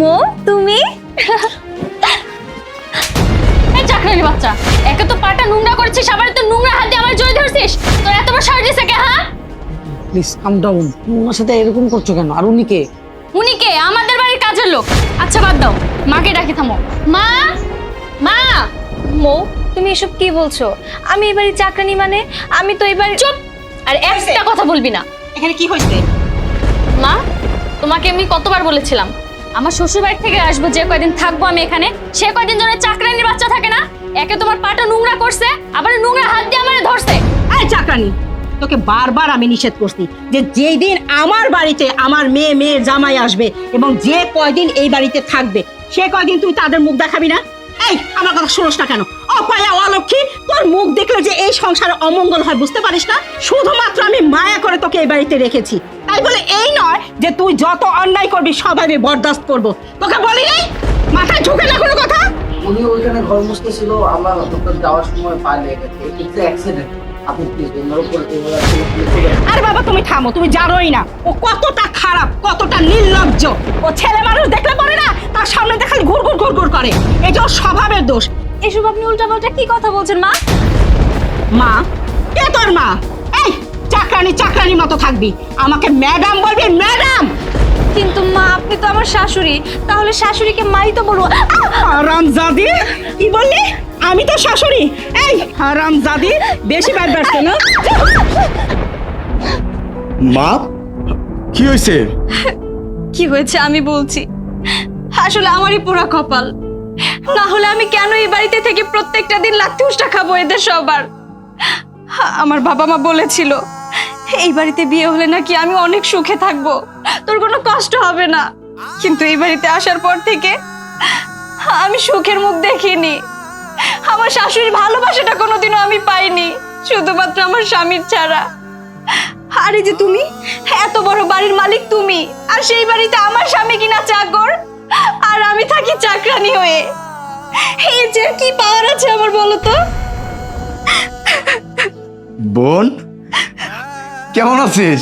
মো তুমি? এই চাকরানি বাচ্চা একে তো পাটা নোংরা করেছিস আবার তো নোংরা হাত দিয়ে আমার জড়ি ধরছিস। তোর এত বড় সাহস দিছে কে হ্যাঁ? প্লিজ কাম ডাউন ওনার সাথে এরকম করছ কেন? আর উনি কে? উনি কে? আমাদের বাড়ির কাজের লোক। আচ্ছা বাদ দাও। মাকে ডাকি থামো। মা! মা! মো তুমি এসব কি বলছো? আমি এবারে চাকরানি মানে? আমি তো এবার চুপ! আর একটা কথা বলবি না। এখানে কি হয়েছে? মা তোমাকে আমি কতবার বলেছিলাম আমার শ্বশুর বাড়ি থেকে আসব যে কয়দিন থাকব আমি এখানে সে কয়দিন জন্য চাকরানির বাচ্চা থাকে না একে তোমার পাটা নোংরা করছে আবার নোংরা হাত দিয়ে আমারে ধরছে। এই চাকরানি তোকে বারবার আমি নিষেধ করছি যে যেই দিন আমার বাড়িতে আমার মেয়ে মেয়ে জামাই আসবে এবং যে কয়দিন এই বাড়িতে থাকবে সে কয়দিন তুই তাদের মুখ দেখাবি না? এই আমার কথা শোনস না কেন? অপায়া অলক্ষী তোর মুখ দেখলে যে এই সংসারে অমঙ্গল হয় বুঝতে পারিস না? শুধুমাত্র আমি মায়া করে তোকে এই বাড়িতে রেখেছি। তাই বলে এই নয় যে তুই যত অন্যায় করবি সব আমি বরদাস্ত করব। তোকে বলি নাই? মাথায় ঢুকে না কোনো কথা? উনি ওইখানে ঘর মুছতে ছিল আমরা যাওয়ার সময় পা লেগে গেছে। অ্যাক্সিডেন্ট আপনি প্লিজ ওনার উপর আরে বাবা তুমি জানোই না। ও কতটা খারাপ কতটা নির্লজ্জ। ও ছেলে মানুষ দেখলে পরে না তার সামনে দেখালে ঘুর ঘুর ঘুর ঘুর করে। এটা ওর স্বভাবের দোষ। এসব আপনি উল্টাপাল্টা কি কথা বলছেন মা? মা কে তোর মা? এই চাকরানি চাকরানি মতো থাকবি। আমাকে ম্যাডাম বলবি ম্যাডাম কিন্তু মা আপনি তো আমার শাশুড়ি। তাহলে শাশুড়িকে মাই তো বলব! হারামজাদি? কি বললি? আমি তো শাশুড়ি। এই হারামজাদি বেশি বার বাড়ছে না মা? কি হয়েছে? কি হয়েছে আমি বলছি। আসলে আমারই পুরা কপাল। না হলে আমি কেন এই বাড়িতে থেকে প্রত্যেকটা দিন লাত্তি উষ্টা খাব এদের সবার? আমার বাবা মা বলেছিল, এই বাড়িতে বিয়ে হলে নাকি আমি অনেক সুখে থাকব। তোর কোনো কষ্ট হবে না। কিন্তু এই বাড়িতে আসার পর থেকে আমি সুখের মুখ দেখিনি। আমার শাশুড়ির ভালোবাসাটা কোনোদিনও আমি পাইনি, শুধুমাত্র আমার স্বামীর ছাড়া। আরে যে তুমি? এত বড় বাড়ির মালিক তুমি। আর সেই বাড়িতে আমার স্বামী কিনা চাকর? আর আমি থাকি চাকরানি হয়ে। এই যে কি পাওয়ার আছে আমার বলো তো? বোন কেমন আছিস?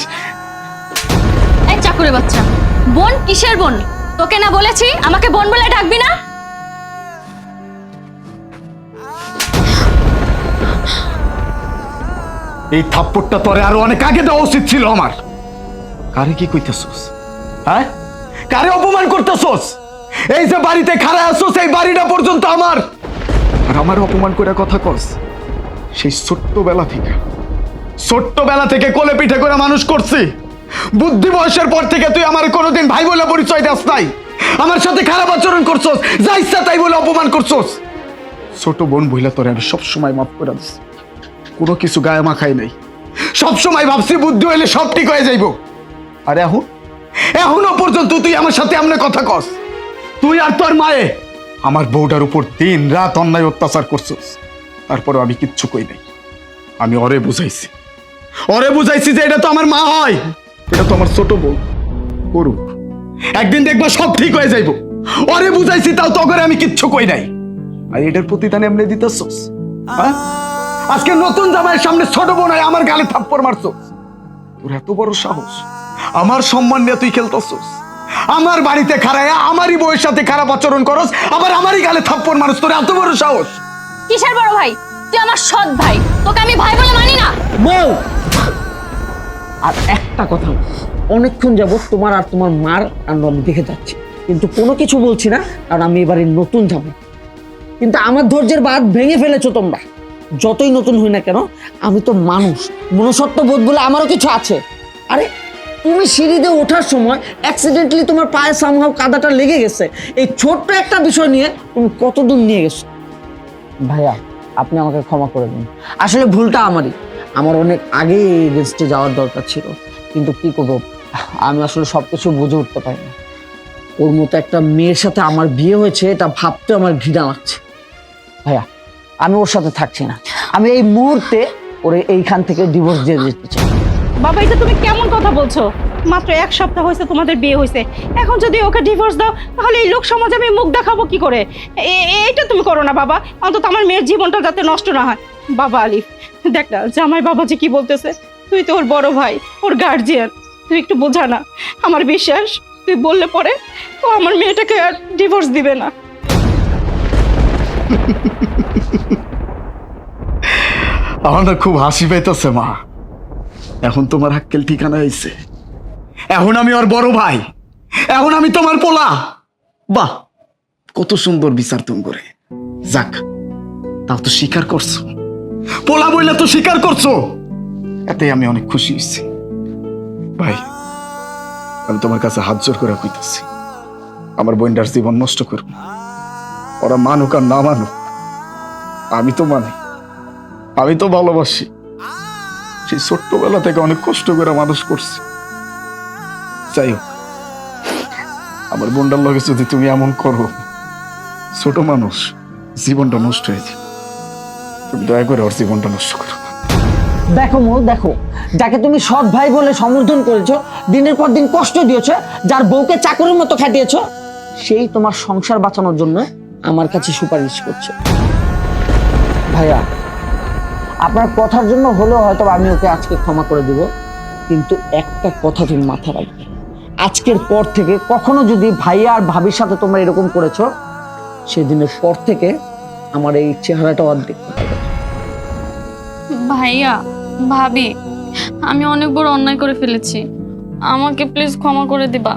এই চাকুরে বাচ্চা। বোন কিসের বোন? তোকে না বলেছি আমাকে বোন বলে ডাকবি না? এই থাপ্পড়টা তোরে আরও অনেক আগে দেওয়া উচিত ছিল আমার। কারে কি কইতেছস? হ্যাঁ? কারে অপমান করতেছস? এই যে বাড়িতে খাড়া আসছস এই বাড়িটা পর্যন্ত আমার। আর আমার অপমান করে কথা কস, সেই ছোট্টবেলা থেকে। ছোট্টবেলা থেকে কোলে পিঠে করে মানুষ করছি। বুদ্ধি বয়সের পর থেকে তুই আমার কোনোদিন ভাই বলে পরিচয় দাস নাই। আমার সাথে খারাপ আচরণ করছস, যা ইচ্ছা তাই বলে অপমান করছস। ছোট বোন বইলা তোরে আমি সবসময় মাফ করে দিস কোনো কিছু গায়ে মাখাই নাই। সব সময় ভাবছি বুদ্ধি হইলে সব ঠিক হয়ে যাইব। আর এখন? এখনও পর্যন্ত তুই আমার সাথে আমনে কথা কস। তুই আর তোর মায়ে আমার বউটার উপর দিন রাত অন্যায় অত্যাচার করছিস। তারপরে আমি কিচ্ছু কই নাই। আমি অরে বুঝাইছি। অরে বুঝাইছি যে এটা তো আমার মা হয়। এটা তো আমার ছোট বউ। করুক। একদিন দেখবা সব ঠিক হয়ে যাইব। অরে বুঝাইছি তাও তো করে আমি কিচ্ছু কই নাই। আর এটার প্রতি প্রতিদান এমনি দিতেছস? হ্যাঁ? আজকে নতুন জামাইয়ের সামনে ছোট বোন হয় আমার গালে থাপ্পড় মারছস তোর এত বড় সাহস। আমার সম্মান নিয়ে তুই খেলতেছস। আমার বাড়িতে খারায় আমারই বউয়ের সাথে খারাপ আচরণ করস আবার আমারই গালে থাপ্পড় মারস। তোর এত বড় সাহস। কিসের বড় ভাই? তুই আমার সৎ ভাই। তোকে আমি ভাই বলে মানি না। বউ! আর একটা কথা অনেকক্ষণ যাবত তোমার আর তোমার মার কাণ্ড আমি দেখে যাচ্ছি। কিন্তু কোনো কিছু বলছি না কারণ আমি এবারে নতুন যাব কিন্তু আমার ধৈর্যের বাদ ভেঙে ফেলেছো তোমরা। যতই নতুন হই না কেন, আমি তো মানুষ। মনুষ্যত্ব বোধ বলে আমারও কিছু আছে। আরে, তুমি সিঁড়িতে ওঠার সময় অ্যাক্সিডেন্টলি তোমার পায়ে সামহাও কাদাটা লেগে গেছে। এই ছোট্ট একটা বিষয় নিয়ে তুমি কতদূর নিয়ে গেছো? ভাইয়া, আপনি আমাকে ক্ষমা করে দিন। আসলে ভুলটা আমারই। আমার অনেক আগে রেস্টে যাওয়ার দরকার ছিল। কিন্তু কি করব? আমি আসলে সব কিছু বুঝে উঠতে পারি না। ওর মতো একটা মেয়ের সাথে আমার বিয়ে হয়েছে, এটা ভাবতে আমার ঘৃণা লাগছে। ভাইয়া আমি ওর সাথে থাকছি না। আমি এই মুহূর্তে ওরে এইখান থেকে ডিভোর্স দিয়ে দিতে চাই। বাবা এটা তুমি কেমন কথা বলছো? মাত্র এক সপ্তাহ হয়েছে তোমাদের বিয়ে হয়েছে। এখন যদি ওকে ডিভোর্স দাও তাহলে এই লোক সমাজে আমি মুখ দেখাবো কি করে? এ- এইটা তুমি করো না বাবা। অন্তত আমার মেয়ের জীবনটা যাতে নষ্ট না হয়। বাবা আলিফ দেখ না জামাই বাবা যে কি বলতেছে তুই তো ওর বড় ভাই ওর গার্জিয়ান তুই একটু বোঝা না আমার বিশ্বাস তুই বললে পরে ও আমার মেয়েটাকে আর ডিভোর্স দিবে না। আমার না খুব হাসি পাইতেছে, মা। এখন তোমার হাক্কেল ঠিকানা হয়েছে এখন আমি ওর বড় ভাই। এখন আমি তোমার পোলা। বাহ, কত সুন্দর বিচার তুমি করে। যাক, তাও তো স্বীকার করছ। পোলা বইলে তো স্বীকার করছ। এতে আমি অনেক খুশি হয়েছি ভাই, আমি তোমার কাছে হাত জোর করে কইতেছি, আমার বোনটার জীবন নষ্ট করব ওরা মানুক আর না মানুক। আমি তো মানি। আমি তো ভালোবাসি। সেই ছোট্টবেলা থেকে অনেক কষ্ট করে মানুষ করছি। যাই হোক, আমার বোনটার লগে যদি তুমি এমন করো, ছোট মানুষ, জীবনটা নষ্ট হয়ে যাবে। তুমি দয়া করে ওর জীবনটা নষ্ট করো দেখো মো, দেখো, যাকে তুমি সৎ ভাই বলে সমর্থন করেছ, দিনের পর দিন কষ্ট দিয়েছ, যার বউকে চাকরির মতো খাটিয়েছো, সেই তোমার সংসার বাঁচানোর জন্য আমার কাছে সুপারিশ করছে। ভাইয়া আপনার কথার জন্য হলেও হয়তো আমি ওকে আজকে ক্ষমা করে দিব কিন্তু একটা কথা তুমি মাথা রাখবে। আজকের পর থেকে কখনো যদি ভাইয়া আর ভাবির সাথে তোমরা এরকম করেছ সেদিনের পর থেকে আমার এই চেহারাটা না। ভাইয়া ভাবি আমি অনেক বড় অন্যায় করে ফেলেছি। আমাকে প্লিজ ক্ষমা করে দিবা।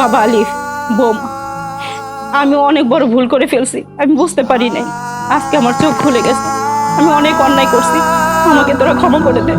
বাবা আলিফ বোমা। আমি অনেক বড় ভুল করে ফেলছি। আমি বুঝতে পারি নাই। আজকে আমার চোখ খুলে গেছে। আমি অনেক অন্যায় করছি। আমাকে তোরা ক্ষমা করে দে।